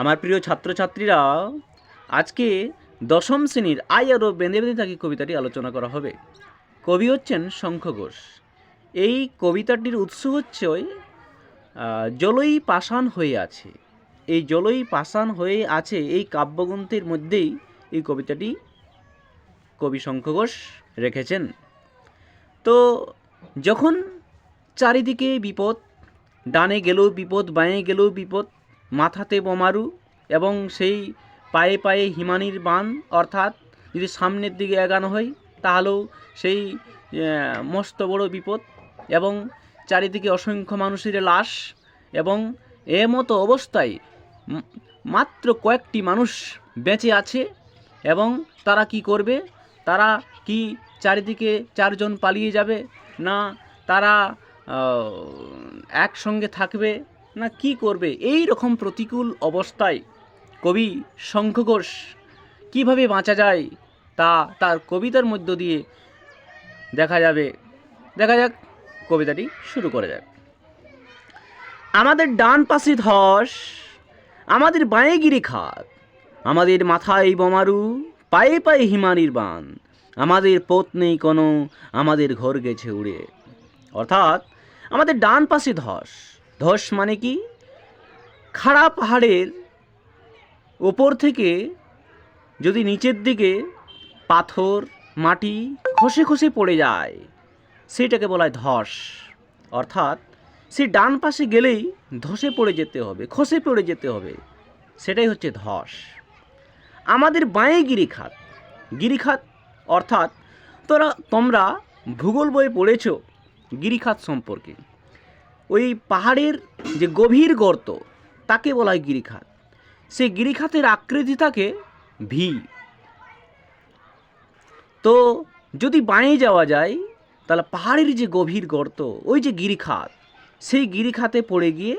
আমার প্রিয় ছাত্রছাত্রীরা, আজকে দশম শ্রেণির আই আরও বেঁধে বেঁধে থাকি কবিতাটি আলোচনা করা হবে। কবি হচ্ছেন শঙ্খ ঘোষ। এই কবিতাটির উৎস হচ্ছে ওই জলই পাষাণ হয়ে আছে। এই জলই পাষাণ হয়ে আছে এই কাব্যগ্রন্থের মধ্যেই এই কবিতাটি কবি শঙ্খ ঘোষ রেখেছেন। তো যখন চারিদিকে বিপদ, ডানে গেলেও বিপদ, বাঁয়ে গেলেও বিপদ মাথাতে বোমারু এবং সেই পায়ে পায়ে হিমানির বান অর্থাৎ যদি সামনের দিকে এগানো হয়, তাহলেও সেই মস্ত বড় বিপদ এবং চারিদিকে অসংখ্য মানুষের লাশ এবং এ মতো অবস্থায় মাত্র কয়েকটি মানুষ বেঁচে আছে এবং তারা কি করবে? তারা কি চারিদিকে চারজন পালিয়ে যাবে? না তারা একসঙ্গে থাকবে? না কি করবে? এই রকম প্রতিকূল অবস্থায় কবি শঙ্খ ঘোষ কীভাবে বাঁচা যায় তা তার কবিতার মধ্য দিয়ে দেখা যাবে। দেখা যাক কবিতাটি শুরু করে যাক। আমাদের ডান পাশে ধস, আমাদের বাঁয়ে গিরি খাত আমাদের মাথায় বোমারু, পায়ে পায়ে হিমানির বান, আমাদের পথ নেই কোনো, আমাদের ঘর গেছে উড়ে। অর্থাৎ আমাদের ডান পাশে ধস ধস মানে কি? খাড়া পাহাড়ের ওপর থেকে যদি নিচের দিকে পাথর, মাটি খসে খসে পড়ে যায়, সেটাকে বলা হয় ধস। অর্থাৎ সে ডান পাশে গেলেই ধসে পড়ে যেতে হবে, খসে পড়ে যেতে হবে, সেটাই হচ্ছে ধস। আমাদের বাঁয়ে গিরিখাত। গিরিখাত অর্থাৎ তোরা, তোমরা ভূগোল বই পড়েছ গিরিখাত সম্পর্কে। ওই পাহাড়ের যে গভীর গর্ত, তাকে বলা হয় গিরিখাত। সেই গিরিখাতের আকৃতি থাকে ভি তো যদি বাঁয়ে যাওয়া যায়, তাহলে পাহাড়ের যে গভীর গর্ত, ওই যে গিরিখাত, সেই গিরিখাতে পড়ে গিয়ে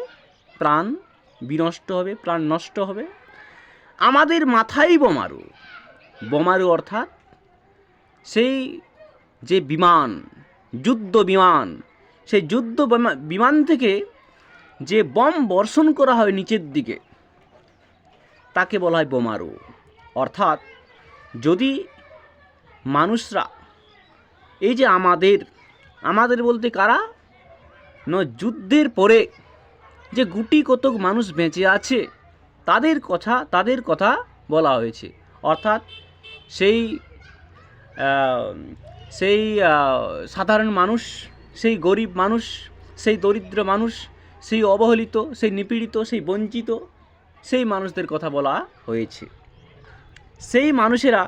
প্রাণ বিনষ্ট হবে, প্রাণ নষ্ট হবে। আমাদের মাথায় বোমারু। বোমারু অর্থাৎ সেই যে বিমান, যুদ্ধ বিমান সেই যুদ্ধ বিমান থেকে যে বম বর্ষণ করা হয় নিচের দিকে, তাকে বলা হয় বোমারু। অর্থাৎ যদি মানুষরা, এই যে আমাদের আমাদের বলতে কারা? ন, যুদ্ধের পরে যে গুটি কতক মানুষ বেঁচে আছে, তাদের কথা তাদের কথা বলা হয়েছে। অর্থাৎ সেই সেই সাধারণ মানুষ সেই গরিব মানুষ, সেই দরিদ্র মানুষ, সেই অবহেলিত, সেই নিপীড়িত, সেই বঞ্চিত, সেই মানুষদের কথা বলা হয়েছে। সেই মানুষেরা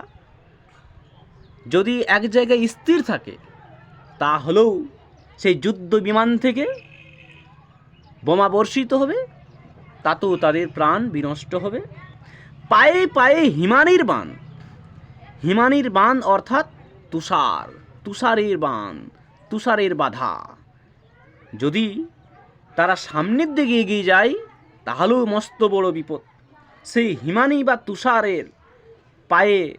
যদি এক জায়গায় স্থির থাকে, তাহলেও সেই যুদ্ধ বিমান থেকে বোমা বর্ষিত হবে, তাতেও তাদের প্রাণ বিনষ্ট হবে। পায়ে পায়ে হিমানির বান হিমানির বান অর্থাৎ তুষার, তুষারের বান তুষারের বাধা। যদি তারা সামনের দিকে এগিয়ে যায়, তাহলেও মস্ত বড় বিপদ। সেই হিমানি বা তুষারের পায়ে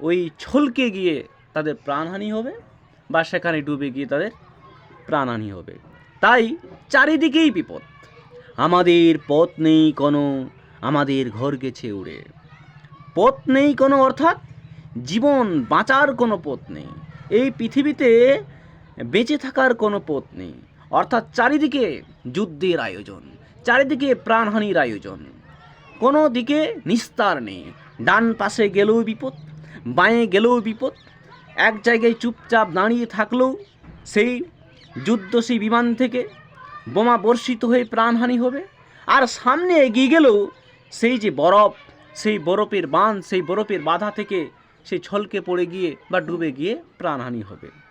ওই ছলকে গিয়ে তাদের প্রাণহানি হবে বা সেখানে ডুবে গিয়ে তাদের প্রাণহানি হবে। তাই চারিদিকেই বিপদ। আমাদের পথ নেই কোনো, আমাদের ঘর গেছে উড়ে পথ নেই কোনো অর্থাৎ জীবন বাঁচার কোনো পথ নেই। এই পৃথিবীতে বেঁচে থাকার কোনো পথ নেই। অর্থাৎ চারিদিকে যুদ্ধের আয়োজন, চারিদিকে প্রাণহানির আয়োজন। কোনো দিকে নিস্তার নেই। ডান পাশে গেলেও বিপদ, বাঁয়ে গেলেও বিপদ। এক জায়গায় চুপচাপ দাঁড়িয়ে থাকলেও সেই যুদ্ধ সেই বিমান থেকে বোমা বর্ষিত হয়ে প্রাণহানি হবে। আর সামনে এগিয়ে গেলেও সেই যে বরফ, সেই বরফের বাঁধ, সেই বরফের বাধা থেকে সেই ছলকে পড়ে গিয়ে বা ডুবে গিয়ে প্রাণহানি হবে।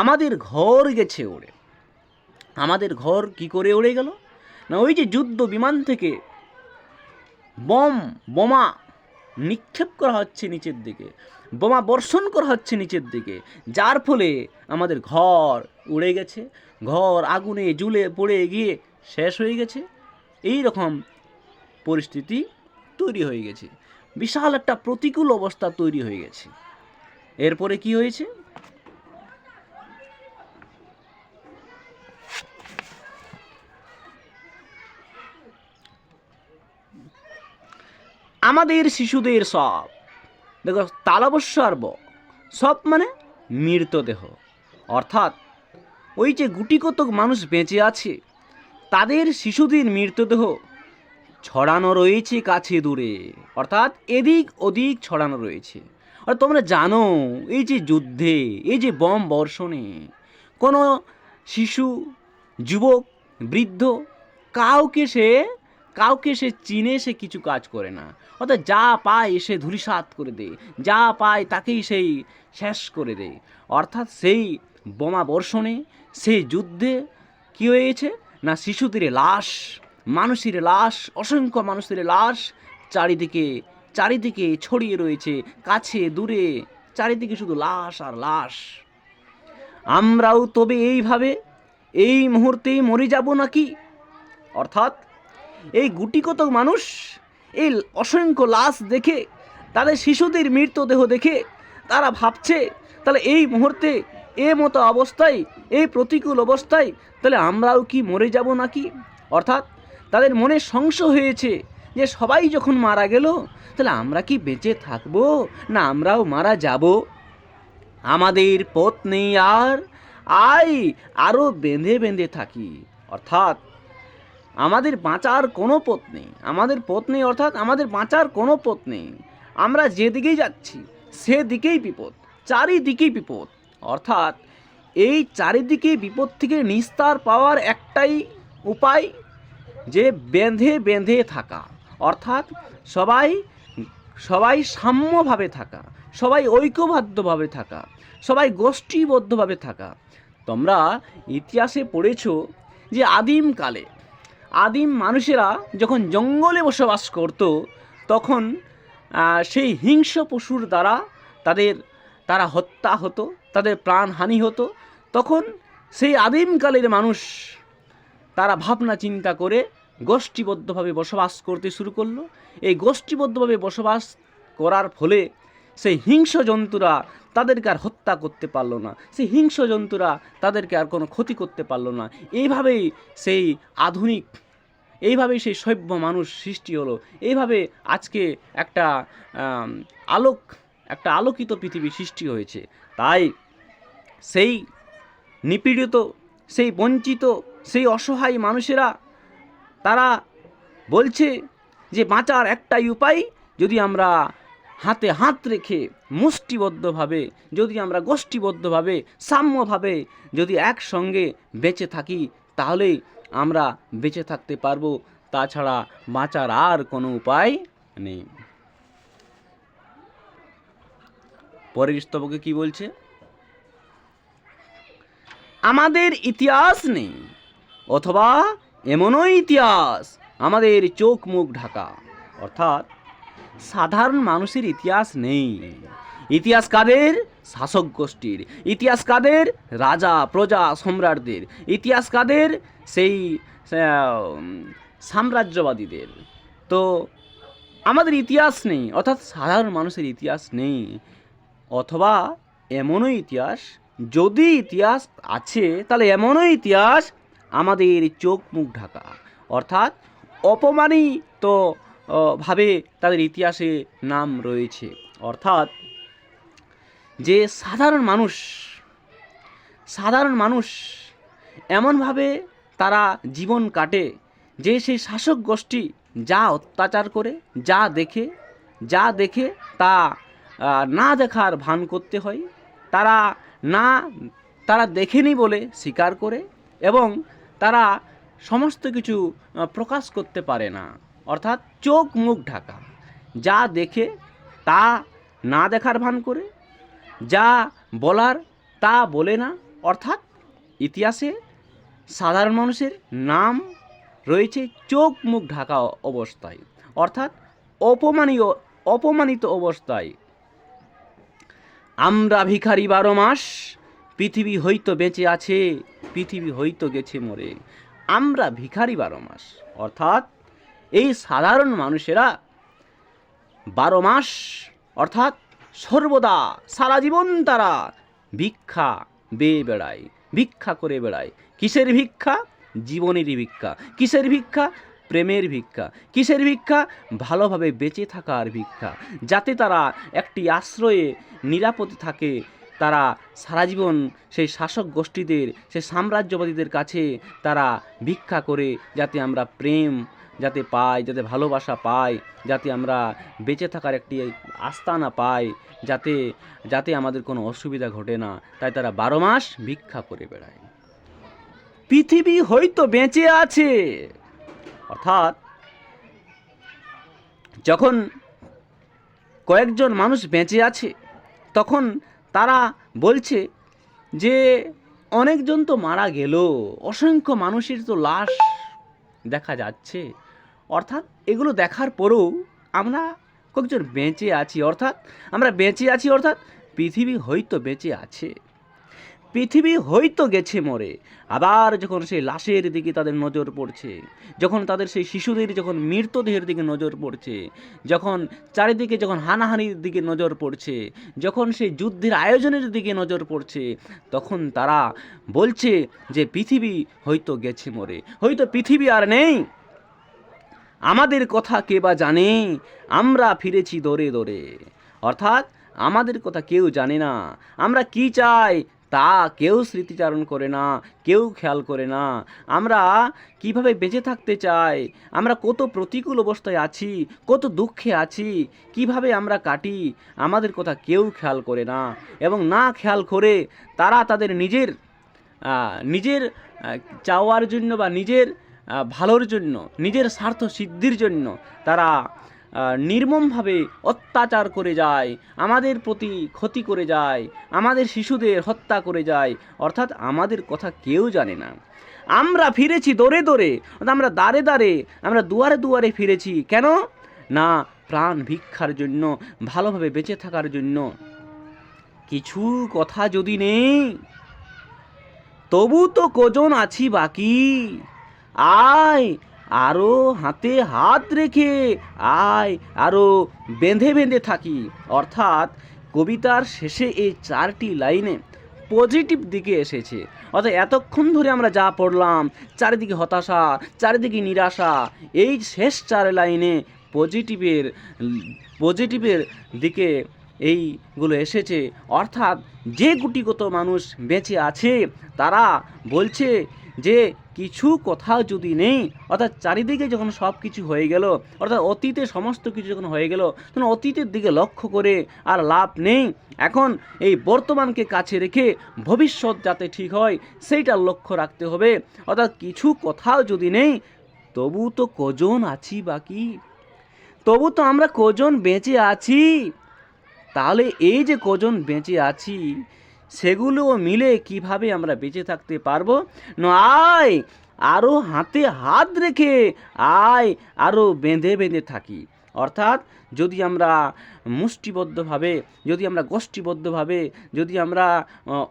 আমাদের ঘর গেছে ওড়ে। আমাদের ঘর কি করে উড়ে গেল? না ওই যে যুদ্ধ বিমান থেকে বম, বোমা নিক্ষেপ করা হচ্ছে নিচের দিকে, বোমা বর্ষণ করা হচ্ছে নিচের দিকে, যার ফলে আমাদের ঘর উড়ে গেছে, ঘর আগুনে জুলে পড়ে গিয়ে শেষ হয়ে গেছে। এই রকম পরিস্থিতি তৈরি হয়ে গেছে। বিশাল একটা প্রতিকূল অবস্থা তৈরি হয়ে গেছে। এরপরে কি হয়েছে? আমাদের শিশুদের সব। দেখো তালবস্যার ব সব মানে মৃতদেহ। অর্থাৎ ওই যে গুটি কতক মানুষ বেঁচে আছে, তাদের শিশুদের মৃতদেহ ছড়ানো রয়েছে কাছে দূরে। অর্থাৎ এদিক ওদিক ছড়ানো রয়েছে। আর তোমরা জানো, এই যে যুদ্ধে, এই যে বম বর্ষণে কোনো শিশু, যুবক, বৃদ্ধ, কাউকে সে কাউকে সে চিনে, সে কিছু কাজ করে না। অর্থাৎ যা পায় সে ধূলিসাৎ করে দেয় যা পায় তাকেই সেই শেষ করে দেয় অর্থাৎ সেই বোমা বর্ষণে, সেই যুদ্ধে কী হয়েছে? না, শিশুদের লাশ, মানুষের লাশ, অসংখ্য মানুষের লাশ চারিদিকে চারিদিকে ছড়িয়ে রয়েছে, কাছে, দূরে, চারিদিকে শুধু লাশ আর লাশ। আমরাও তবে এইভাবে, এই মুহূর্তেই মরে যাব নাকি? অর্থাৎ এই গুটি কতক মানুষ, এই অসংখ্য লাশ দেখে, তাদের শিশুদের মৃতদেহ দেখে তারা ভাবছে, তাহলে এই মুহূর্তে এ মতো অবস্থায় এই প্রতিকূল অবস্থায়, তাহলে আমরাও কি মরে যাব নাকি? অর্থাৎ তাদের মনে সংশয় হয়েছে যে সবাই যখন মারা গেল, তাহলে আমরা কি বেঁচে থাকব না আমরাও মারা যাব? আমাদের পথ নেই আর, আয় আরও বেঁধে বেঁধে থাকি। অর্থাৎ আমাদের বাঁচার কোনো পথ নেই। আমাদের পথ নেই অর্থাৎ আমাদের বাঁচার কোনো পথ নেই। আমরা যেদিকেই যাচ্ছি, সেদিকেই বিপদ, চারিদিকেই বিপদ। অর্থাৎ এই চারিদিকে বিপদ থেকে নিস্তার পাওয়ার একটাই উপায়, যে বেঁধে বেঁধে থাকা। অর্থাৎ সবাই সবাই সাম্যভাবে থাকা, সবাই ঐক্যবদ্ধভাবে থাকা, সবাই গোষ্ঠীবদ্ধভাবে থাকা। তোমরা ইতিহাসে পড়েছ যে আদিমকালে আদিম মানুষেরা যখন জঙ্গলে বসবাস করত, তখন সেই হিংস্র পশুর দ্বারা তাদের, তারা হত্যা হতো, তাদের প্রাণহানি হতো। তখন সেই আদিমকালের মানুষ তারা ভাবনা চিন্তা করে গোষ্ঠীবদ্ধভাবে বসবাস করতে শুরু করল। এই গোষ্ঠীবদ্ধভাবে বসবাস করার ফলে সেই হিংস্র জন্তুরা তাদেরকে আর হত্যা করতে পারল না। সেই হিংস্র জন্তুরা তাদেরকে আর কোনো ক্ষতি করতে পারল না। এইভাবেই সেই আধুনিক এইভাবেই সেই সভ্য মানুষ সৃষ্টি হলো। এইভাবে আজকে একটা আলোক, একটা আলোকিত পৃথিবী সৃষ্টি হয়েছে। তাই সেই নিপীড়িত, সেই বঞ্চিত, সেই অসহায় মানুষেরা, তারা বলছে যে বাঁচার একটাই উপায়, যদি আমরা হাতে হাত রেখে মুষ্টিবদ্ধভাবে, যদি আমরা গোষ্ঠীবদ্ধভাবে, সাম্যভাবে যদি একসঙ্গে বেঁচে থাকি, তাহলেই আমরা বেঁচে থাকতে পারব, তাছাড়া বাঁচার আর কোনো উপায় নেই। পরের স্তবকে কি বলছে? আমাদের ইতিহাস নেই, অথবা এমনই ইতিহাস, আমাদের চোখ মুখ ঢাকা। অর্থাৎ, সাধারণ মানুষের ইতিহাস নেই। ইতিহাস কাদের? শাসক গোষ্ঠীর। ইতিহাস কাদের? রাজা, প্রজা, সম্রাটদের। ইতিহাস কাদের? সেই সাম্রাজ্যবাদীদের। তো আমাদের ইতিহাস নেই, অর্থাৎ সাধারণ মানুষের ইতিহাস নেই। অথবা এমনও ইতিহাস, যদি ইতিহাস আছে, তাহলে এমনও ইতিহাস আমাদের চোখ মুখ ঢাকা। অর্থাৎ অপমানিত ভাবে তাদের ইতিহাসে নাম রয়েছে। অর্থাৎ যে সাধারণ মানুষ সাধারণ মানুষ এমনভাবে তারা জীবন কাটে। যে সেই শাসক গোষ্ঠী যা অত্যাচার করে, যা দেখে যা দেখে তা না দেখার ভান করতে হয়। তারা না, তারা দেখেনি বলে স্বীকার করে এবং তারা সমস্ত কিছু প্রকাশ করতে পারে না। অর্থাৎ চোখ মুখ ঢাকা। যা দেখে, তা না দেখার ভান করে। যা বলার, তা বলে না। অর্থাৎ ইতিহাসে সাধারণ মানুষের নাম রয়েছে চোখ মুখ ঢাকা অবস্থায়, অর্থাৎ অপমানীয়, অপমানিত অবস্থায়। আমরা ভিখারি বারো মাস, পৃথিবী হয়তো বেঁচে আছে, পৃথিবী হয়তো গেছে মরে। আমরা ভিখারি বারো মাস, অর্থাৎ এই সাধারণ মানুষেরা বারো মাস, অর্থাৎ সর্বদা সারা জীবন তারা ভিক্ষা বেয়ে বেড়ায়, ভিক্ষা করে বেড়ায়। কিসের ভিক্ষা? জীবনেরই ভিক্ষা। কিসের ভিক্ষা? প্রেমের ভিক্ষা। কিসের ভিক্ষা? ভালোভাবে বেঁচে থাকার ভিক্ষা। যাতে তারা একটি আশ্রয়ে নিরাপদে থাকে, তারা সারা জীবন সেই শাসক গোষ্ঠীদের, সেই সাম্রাজ্যবাদীদের কাছে তারা ভিক্ষা করে, যাতে আমরা প্রেম যাতে পাই, যাতে ভালোবাসা পাই, যাতে আমরা বেঁচে থাকার একটি আস্তানা পাই, যাতে যাতে আমাদের কোনো অসুবিধা ঘটে না। তাই তারা বারো মাস ভিক্ষা করে বেড়ায়। পৃথিবী হয়তো বেঁচে আছে। অর্থাৎ, যখন কয়েকজন মানুষ বেঁচে আছে, তখন তারা বলছে যে, অনেকজন তো মারা গেল, অসংখ্য মানুষের তো লাশ দেখা যাচ্ছে। অর্থাৎ, এগুলো দেখার পরেও আমরা কয়েকজন বেঁচে আছি, অর্থাৎ, আমরা বেঁচে আছি, অর্থাৎ পৃথিবী হয়তো বেঁচে আছে। পৃথিবী হয়তো গেছে মরে। আবার যখন সেই লাশের দিকে তাদের নজর পড়ছে, যখন তাদের সেই শিশুদের যখন মৃতদেহের দিকে নজর পড়ছে, যখন চারিদিকে যখন হানাহানির দিকে নজর পড়ছে, যখন সেই যুদ্ধের আয়োজনের দিকে নজর পড়ছে, তখন তারা বলছে যে পৃথিবী হয়তো গেছে মরে। হয়তো পৃথিবী আর নেই। আমাদের কথা কে বা জানে? আমরা ফিরেছি দরে দরে। অর্থাৎ আমাদের কথা কেউ জানে না। আমরা কি চাই? তা কেউ স্মৃতিচারণ করে না, কেউ খেয়াল করে না। আমরা কীভাবে বেঁচে থাকতে চাই? আমরা কত প্রতিকূল অবস্থায় আছি, কত দুঃখে আছি, কীভাবে আমরা কাটি? আমাদের কথা কেউ খেয়াল করে না এবং না খেয়াল করে তারা তাদের নিজের নিজের চাওয়ার জন্য বা নিজের ভালোর জন্য, নিজের স্বার্থ সিদ্ধির জন্য তারা নির্মমভাবে অত্যাচার করে যায়, আমাদের প্রতি ক্ষতি করে যায়, আমাদের শিশুদের হত্যা করে যায়। অর্থাৎ আমাদের কথা কেউ জানে না। আমরা ফিরেছি দৌড়ে অর্থাৎ আমরা দাঁড়ে দাঁড়ে আমরা দুয়ারে দুয়ারে ফিরেছি। কেন? না, প্রাণ ভিক্ষার জন্য, ভালোভাবে বেঁচে থাকার জন্য। কিছু কথা যদি নেই, তবু তো কজন আছি বাকি? আয় আরও হাতে হাত রেখে আয়, আরও বেঁধে বেঁধে থাকি। অর্থাৎ কবিতার শেষে এই চারটি লাইনে পজিটিভ দিকে এসেছে। অর্থাৎ এতক্ষণ ধরে আমরা যা পড়লাম, চারিদিকে হতাশা, চারিদিকে নিরাশা, এই শেষ চার লাইনে পজিটিভের পজিটিভের দিকে এইগুলো এসেছে। অর্থাৎ যে গুটিগত মানুষ বেঁচে আছে, তারা বলছে যে কিছু কোথাও যদি নেই, অর্থাৎ চারিদিকে যখন সব কিছু হয়ে গেল, অর্থাৎ অতীতে সমস্ত কিছু যখন হয়ে গেল, তখন অতীতের দিকে লক্ষ্য করে আর লাভ নেই। এখন এই বর্তমানকে কাছে রেখে ভবিষ্যৎ যাতে ঠিক হয় সেইটার লক্ষ্য রাখতে হবে। অর্থাৎ কিছু কোথাও যদি নেই, তবু তো কজন আছি বাকি তবু তো আমরা কজন বেঁচে আছি। তাহলে এই যে কজন বেঁচে আছি সেগুলো মিলে কীভাবে আমরা বেঁচে থাকতে পারব? না, আয়! আরও হাতে হাত রেখে আয়! আরও বেঁধে বেঁধে থাকি। অর্থাৎ, যদি আমরা মুষ্টিবদ্ধভাবে, যদি আমরা গোষ্ঠীবদ্ধভাবে, যদি আমরা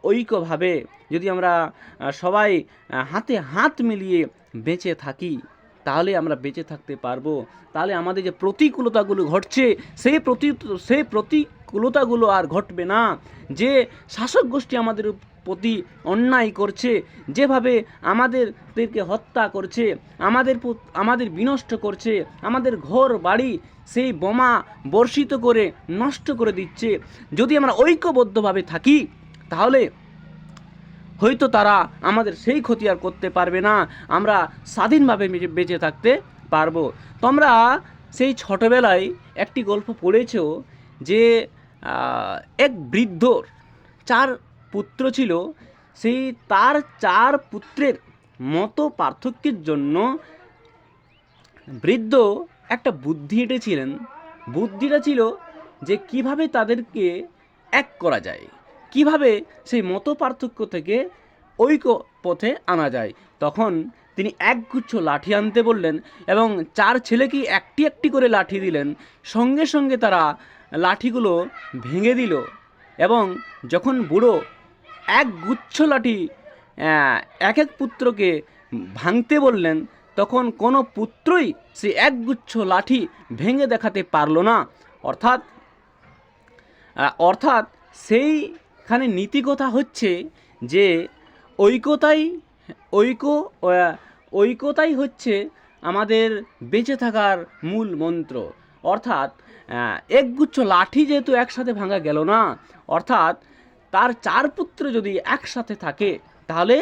ঐক্যভাবে, যদি আমরা সবাই হাতে হাত মিলিয়ে বেঁচে থাকি, তাহলে আমরা বেঁচে থাকতে পারব। তাহলে আমাদের যে প্রতিকূলতাগুলো ঘটছে, সেই প্রতি, সেই প্রতিকূলতাগুলো আর ঘটবে না। যে শাসক গোষ্ঠী আমাদের প্রতি অন্যায় করছে, যেভাবে আমাদেরকে হত্যা করছে, আমাদের আমাদের বিনষ্ট করছে, আমাদের ঘর বাড়ি সেই বোমা বর্ষিত করে নষ্ট করে দিচ্ছে। যদি আমরা ঐক্যবদ্ধভাবে থাকি, তাহলে হয়তো তারা আমাদের সেই ক্ষতি আর করতে পারবে না। আমরা স্বাধীনভাবে বেঁচে- থাকতে পারব। তোমরা সেই ছোটোবেলায় একটি গল্প পড়েছো যে এক বৃদ্ধর চার পুত্র ছিল। সেই তার চার পুত্রের মতো পার্থক্যের জন্য বৃদ্ধ একটা বুদ্ধি এঁটেছিলেন। বুদ্ধিটা ছিল যে কীভাবে তাদেরকে এক করা যায়, কীভাবে সেই মত পার্থক্য থেকে ঐক্য পথে আনা যায়। তখন তিনি একগুচ্ছ লাঠি আনতে বললেন এবং চার ছেলেকে একটি একটি করে লাঠি দিলেন। সঙ্গে সঙ্গে তারা লাঠিগুলো ভেঙে দিল এবং যখন বুড়ো এক গুচ্ছ লাঠি এক এক পুত্রকে ভাঙতে বললেন, তখন কোনো পুত্রই সে একগুচ্ছ লাঠি ভেঙে দেখাতে পারল না। অর্থাৎ অর্থাৎ সেইখানে নীতিকথা হচ্ছে যে ঐক্যতাই ঐক্য ঐক্যতাই হচ্ছে আমাদের বেঁচে থাকার মূল মন্ত্র। অর্থাৎ একগুচ্ছ লাঠি যেহেতু একসাথে ভাঙা গেল না, অর্থাৎ তার চার পুত্র যদি একসাথে থাকে, তাহলে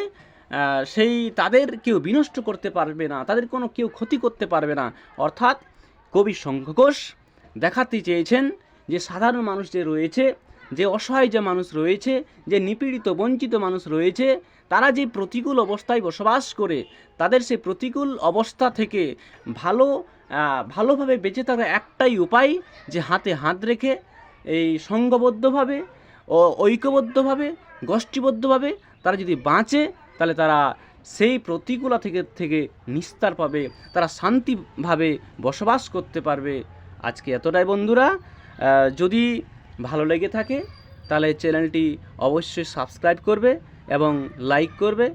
সেই তাদের কেউ বিনষ্ট করতে পারবে না, তাদের কোনো কেউ ক্ষতি করতে পারবে না। অর্থাৎ, কবি শঙ্খঘোষ দেখাতে চেয়েছেন যে সাধারণ মানুষ যে রয়েছে, যে অসহায় যে মানুষ রয়েছে, যে নিপীড়িত, বঞ্চিত মানুষ রয়েছে, তারা যে প্রতিকূল অবস্থায় বসবাস করে, তাদের সেই প্রতিকূল অবস্থা থেকে ভালো ভালোভাবে বেঁচে থাকার একটাই উপায় যে হাতে হাত রেখে এই সংঘবদ্ধভাবে ও ঐক্যবদ্ধভাবে, গোষ্ঠীবদ্ধভাবে তারা যদি বাঁচে, তাহলে তারা সেই প্রতিকূলা থেকে থেকে নিস্তার পাবে, তারা শান্তিভাবে বসবাস করতে পারবে। আজকে এতটাই বন্ধুরা যদি ভালো লেগে থাকে, তাহলে চ্যানেলটি অবশ্যই সাবস্ক্রাইব করবে এবং লাইক করবে।